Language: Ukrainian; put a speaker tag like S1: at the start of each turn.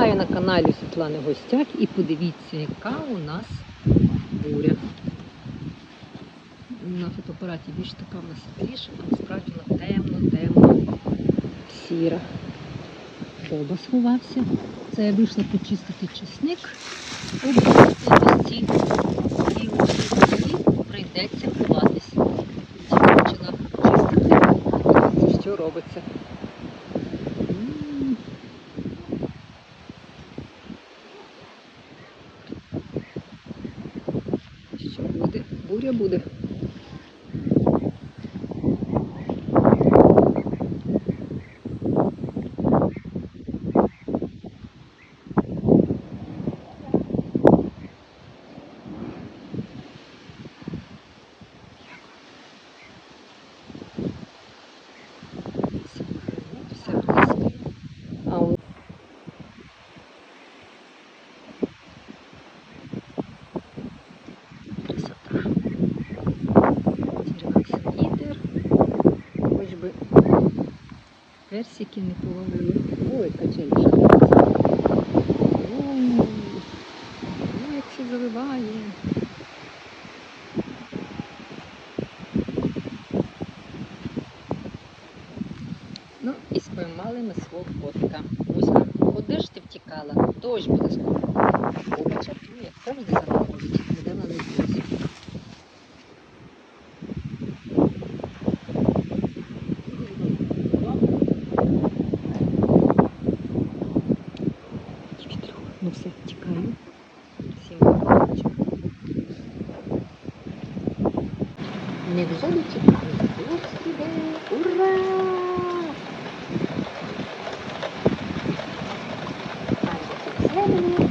S1: Вітаю на каналі Світлани Гостяк і подивіться, яка у нас буря. На фотоапараті більш така в нас світліша, а насправді вона темно, темно, сіра. Боба сховався. Це я вийшла почистити чесник. Ось ці і ось прийдеться ховатись. Я почала чистити. Що робиться? М. Що буде? Буря буде. Хоч би персики не половили. Ой, качельша. Ой, ой, як все заливає. Ну і спіймали ми свого котика. Муська, куди ж ти втікала? Дощ буде скоро. Nusret çıkarayım. Sevgili babacığım. Ne güzel iki tane dost gibi. Hurra! Ben de